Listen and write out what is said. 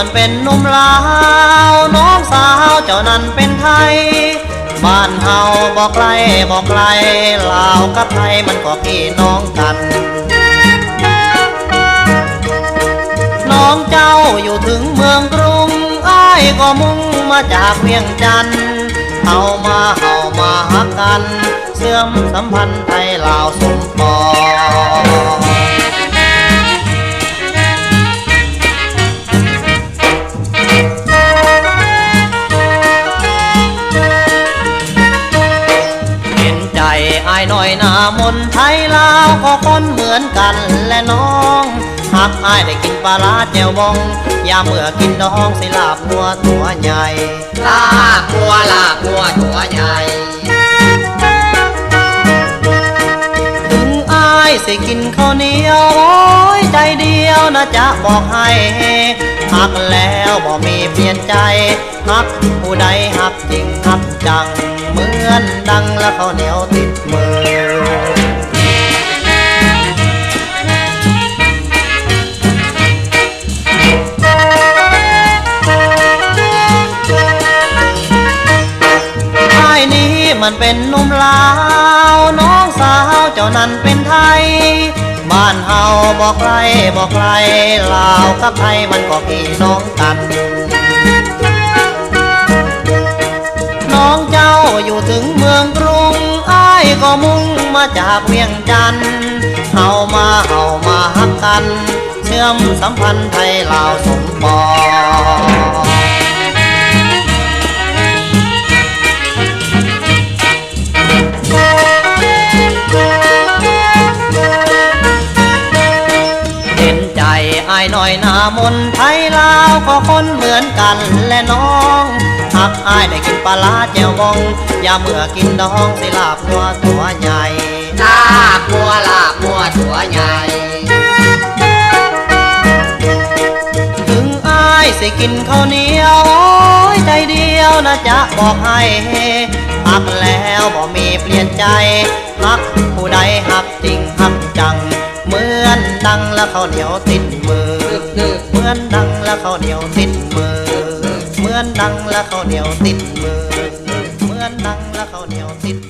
มันเป็นนุ่มลาว น้องสาวเจ้านั้นเป็นไทย บ้านเฮาบอกไกลบอกไกลลาวกับไทยมันก็พี่น้องกัน น้องเจ้าอยู่ถึงเมืองกรุงอ้ายก็มุ่งมาจากเวียงจันทน์เฮามาเฮามาหักกัน เสื่อมสัมพันธ์ไทยลาวสมปอง อายหน่อยหนามนไทยลาวก็คนเหมือนกันและน้องหากอายได้กินปลาร้าแจ่วบองยามเมื่อกินน้องสิลาบหัวตัวใหญ่ ลาบวัวลาบวัวตัวใหญ่ถึงอายสิกินข้าวเหนียวโอ้ยใจเดียวนะจะบอกให้หักแล้วบ่มีเปลี่ยนใจหักผู้ใดหักจริงหักจังเหมือนดังและข้าวเหนีย มันเป็นนุ่มลาว น้องสาวเจ้านั้นเป็นไทย บ้านเฮาบอกไกลบอกไกลลาวกับไทยมันก็พี่น้องกัน น้องเจ้าอยู่ถึงเมืองกรุงอ้ายก็มุ่งมาจากเวียงจันทน์เฮามาเฮามาฮักกัน เชื่อมสัมพันธ์ไทยลาวสมปอง อยหน่อยหนามนไทยลาวก็คนเหมือนกันและน้องหักอายได้กินปลาร้าแจ่วบอง อย่าเมื่อกินดองสิลาบหัวตัวใหญ่ลาบัวลาบัวตัวใหญ่ ถึงอายสิกินข้าวเหนียวโอ้ยใจเดียวนะจะบอกให้หักแล้วบ่มีเปลี่ยนใจหักผู้ใดหักจริงหักจัง อนดังและข้าวเหนียวติดมือ เหมือนดังและข้าวเหนียวติดมือ เหมือนดังและข้าวเหนียวติดมือ เหมือนดังและข้าวเหนียวติด